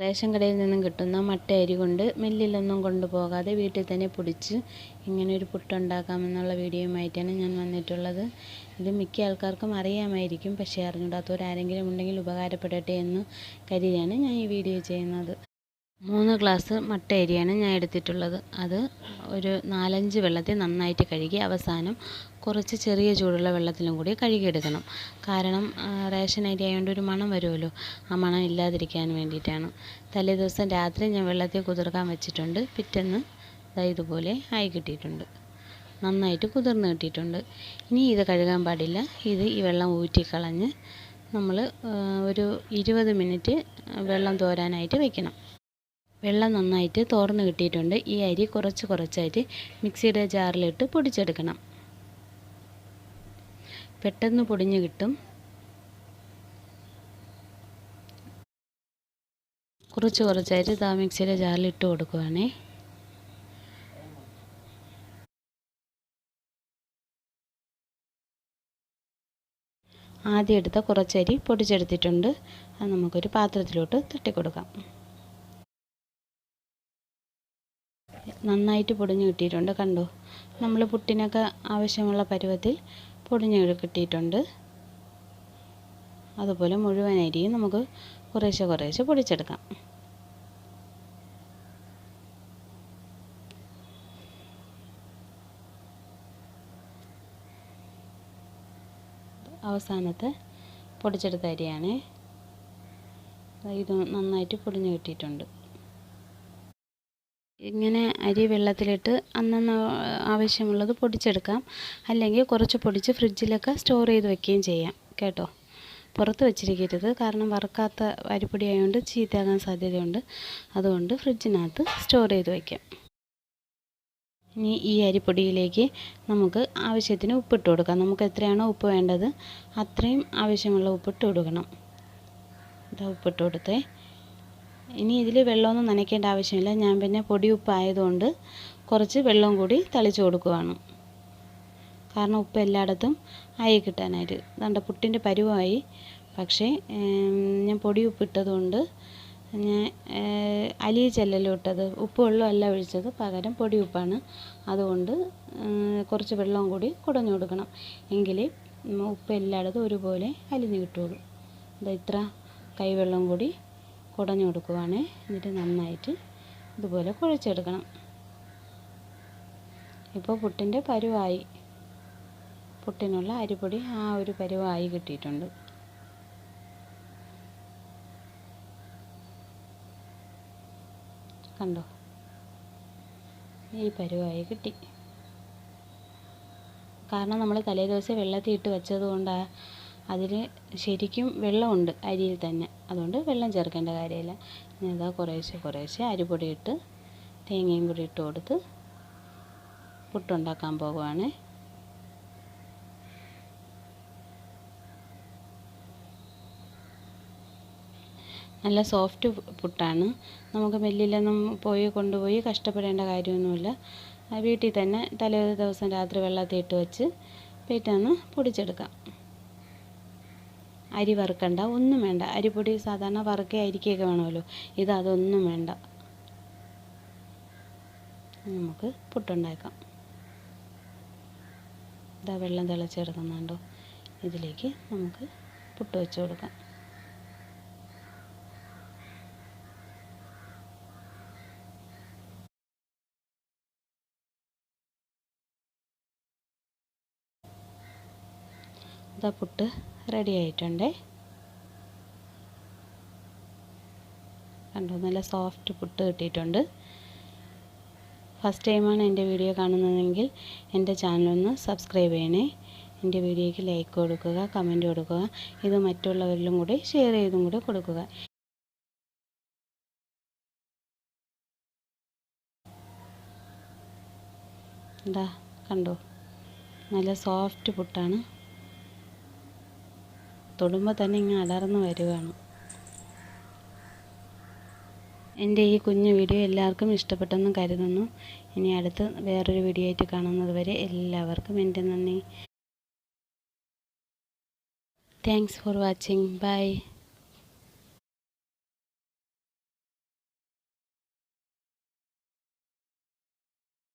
Ration കടയിൽ നിന്നും കിട്ടുന്ന മട്ട അരി കൊണ്ട് മില്ലിലൊന്നും കൊണ്ടുപോകാതെ വീട്ടിൽ തന്നെ പൊടിച്ച് ഇങ്ങനെ ഒരു പുട്ടുണ്ടാക്കാമെന്നുള്ള വീഡിയോയുമായിട്ടാണ് ഞാൻ വന്നിട്ടുള്ളത്. ഇത് മിക്ക ആൾക്കാർക്കും അറിയാമായിരിക്കും പക്ഷേ അറിഞ്ഞൂടാത്തവരാരെങ്കിലും ഉണ്ടെങ്കിൽ ഉപകാരപ്പെടട്ടെ എന്ന് കരുതിയാണ് ഞാൻ ഈ വീഡിയോ ചെയ്യുന്നത്. മൂന്ന് ഗ്ലാസ് മട്ട അരിയാണ് ഞാൻ എടുത്തിട്ടുള്ളത്. അത് ഒരു നാലഞ്ച് വെള്ളത്തിൽ നന്നായിട്ട് കഴുകി അവസാനം കുറച്ച് ചെറിയ ചൂടുള്ള വെള്ളത്തിലും കൂടി കഴുകിയെടുക്കണം. കാരണം റേഷൻ അരി ആയതുകൊണ്ട് ഒരു മണം വരുമല്ലോ ആ മണം ഇല്ലാതിരിക്കാൻ വേണ്ടിയിട്ടാണ്. തലേ ദിവസം രാത്രി ഞാൻ വെള്ളത്തിൽ കുതിർക്കാൻ വെച്ചിട്ടുണ്ട്. പിറ്റേന്ന് ഇതുപോലെ ആയി കിട്ടിയിട്ടുണ്ട്. നന്നായിട്ട് കുതിർന്ന് കിട്ടിയിട്ടുണ്ട്. ഇനി ഇത് കഴുകാൻ പാടില്ല. ഇത് ഈ വെള്ളം ഊറ്റിക്കളഞ്ഞ് നമ്മൾ ഒരു ഇരുപത് മിനിറ്റ് വെള്ളം തോരാനായിട്ട് വെക്കണം. വെള്ളം നന്നായിട്ട് തോർന്ന് കിട്ടിയിട്ടുണ്ട്. ഈ അരി കുറച്ച് കുറച്ചായിട്ട് മിക്സിയുടെ ജാറിലിട്ട് പൊടിച്ചെടുക്കണം. പെട്ടെന്ന് പൊടിഞ്ഞ് കിട്ടും. കുറച്ച് കുറച്ചായിട്ട് ഇതാ മിക്സിയുടെ ജാറിൽ ഇട്ട് കൊടുക്കുവാണേ. ആദ്യം എടുത്ത കുറച്ചരി പൊടിച്ചെടുത്തിട്ടുണ്ട്. അത് നമുക്കൊരു പാത്രത്തിലോട്ട് തട്ടിക്കൊടുക്കാം. നന്നായിട്ട് പൊടിഞ്ഞ് കിട്ടിയിട്ടുണ്ട്. കണ്ടോ? നമ്മൾ പുട്ടിനൊക്കെ ആവശ്യമുള്ള പരുവത്തിൽ പൊടിഞ്ഞ് കിട്ടിയിട്ടുണ്ട്. അതുപോലെ മുഴുവൻ അരിയും നമുക്ക് കുറേശ്ശെ കുറേശ്ശെ പൊടിച്ചെടുക്കാം. അവസാനത്തെ പൊടിച്ചെടുത്ത അരിയാണ്. ഇത് നന്നായിട്ട് പൊടിഞ്ഞ് കിട്ടിയിട്ടുണ്ട്. ഇങ്ങനെ അരി വെള്ളത്തിലിട്ട് അന്നന്ന് ആവശ്യമുള്ളത് പൊടിച്ചെടുക്കാം. അല്ലെങ്കിൽ കുറച്ച് പൊടിച്ച് ഫ്രിഡ്ജിലൊക്കെ സ്റ്റോർ ചെയ്ത് വെക്കുകയും ചെയ്യാം. കേട്ടോ? പുറത്ത് വെച്ചിരിക്കരുത്. കാരണം വറുക്കാത്ത അരിപ്പൊടി ആയതുകൊണ്ട് ചീത്തയാകാൻ സാധ്യതയുണ്ട്. അതുകൊണ്ട് ഫ്രിഡ്ജിനകത്ത് സ്റ്റോർ ചെയ്ത് വയ്ക്കാം ഇനി ഈ അരിപ്പൊടിയിലേക്ക് നമുക്ക് ആവശ്യത്തിന് ഉപ്പിട്ട് കൊടുക്കാം. നമുക്ക് എത്രയാണോ ഉപ്പ് വേണ്ടത് അത്രയും ആവശ്യമുള്ള ഉപ്പിട്ട് കൊടുക്കണം. ഇതാ ഉപ്പിട്ട് കൊടുത്തേ. ഇനി ഇതിൽ വെള്ളമൊന്നും നനയ്ക്കേണ്ട ആവശ്യമില്ല. ഞാൻ പിന്നെ പൊടി ഉപ്പായതുകൊണ്ട് കുറച്ച് വെള്ളം കൂടി തളിച്ച് കൊടുക്കുവാണ്. കാരണം ഉപ്പ് എല്ലായിടത്തും ആയി കിട്ടാനായിട്ട്. അതുകൊണ്ട് പുട്ടിന്റെ പരുവമായി പക്ഷേ ഞാൻ പൊടി ഉപ്പ് ഇട്ടതുകൊണ്ട് ഞാൻ അലിയ ചെല്ലല്ലോ ഇട്ടത്. ഉപ്പ് വെള്ളം അല്ല ഒഴിച്ചത്. പകരം പൊടി ഉപ്പാണ്. അതുകൊണ്ട് കുറച്ച് വെള്ളവും കൂടി കുടഞ്ഞു കൊടുക്കണം. എങ്കിലേ ഉപ്പ് എല്ലായിടത്തും ഒരുപോലെ അലിഞ്ഞ് കിട്ടുള്ളൂ ഇത്ര കൈവെള്ളം കൂടി കുടഞ്ഞു കൊടുക്കുവാണ്. എന്നിട്ട് നന്നായിട്ട് ഇതുപോലെ കുഴച്ചെടുക്കണം. ഇപ്പോൾ പുട്ടിന്റെ പരുവായി. പുട്ടിനുള്ള അരിപ്പൊടി ആ ഒരു പരുവായി കിട്ടിയിട്ടുണ്ട്. കണ്ടോ? ഈ പരുവായി കിട്ടി. കാരണം നമ്മൾ തലേദിവസം വെള്ളത്തിൽ ഇട്ട് വെച്ചത് കൊണ്ടാണ് അതിൽ ശരിക്കും വെള്ളമുണ്ട് അരിയിൽ തന്നെ. അതുകൊണ്ട് വെള്ളം ചേർക്കേണ്ട കാര്യമില്ല. ഇനി ഇതാ കുറേശ്ശെ കുറേശ്ശെ അരിപ്പൊടി ഇട്ട് തേങ്ങയും കൂടി ഇട്ട് കൊടുത്ത് പുട്ടുണ്ടാക്കാൻ പോകുവാണ് നല്ല സോഫ്റ്റ് പുട്ടാണ്. നമുക്ക് മില്ലിലൊന്നും പോയി കൊണ്ടുപോയി കഷ്ടപ്പെടേണ്ട കാര്യമൊന്നുമില്ല. വീട്ടിൽ തന്നെ തലേ ദിവസം രാത്രി വെള്ളത്തിൽ ഇട്ട് വെച്ച് പിറ്റേന്ന് പൊടിച്ചെടുക്കാം. അരി വറുക്കണ്ട. ഒന്നും വേണ്ട. അരിപ്പൊടി സാധാരണ വറുക്കേ അരിക്കൊക്കെ വേണമല്ലോ. ഇത് അതൊന്നും വേണ്ട. നമുക്ക് പുട്ടുണ്ടാക്കാം. ഇതാ വെള്ളം തിളച്ചെടുക്കുന്നുണ്ടോ ഇതിലേക്ക് നമുക്ക് പുട്ട് വെച്ച് കൊടുക്കാം. ഇതാ പുട്ട് റെഡി ആയിട്ടുണ്ട്. കണ്ടോ നല്ല സോഫ്റ്റ് പുട്ട് കിട്ടിയിട്ടുണ്ട്. ഫസ്റ്റ് ടൈമാണ് എന്റെ വീഡിയോ കാണുന്നതെങ്കിൽ എന്റെ ചാനലൊന്ന് സബ്സ്ക്രൈബ് ചെയ്യണേ. എന്റെ വീഡിയോയ്ക്ക് ലൈക്ക് കൊടുക്കുക കമന്റ് കൊടുക്കുക ഇത് മറ്റുള്ളവരിലും കൂടി ഷെയർ ചെയ്തും കൂടി കൊടുക്കുക. എന്താ കണ്ടോ നല്ല സോഫ്റ്റ് പുട്ടാണ്. തൊടുമ്പോൾ തന്നെ ഇങ്ങനെ അലർന്നു വരുവാണ്. എന്റെ ഈ കുഞ്ഞു വീഡിയോ എല്ലാവർക്കും ഇഷ്ടപ്പെട്ടെന്ന് കരുതുന്നു. ഇനി അടുത്ത് വേറൊരു വീഡിയോ ആയിട്ട് കാണുന്നത് വരെ എല്ലാവർക്കും എന്റെ നന്ദി. Thanks for watching bye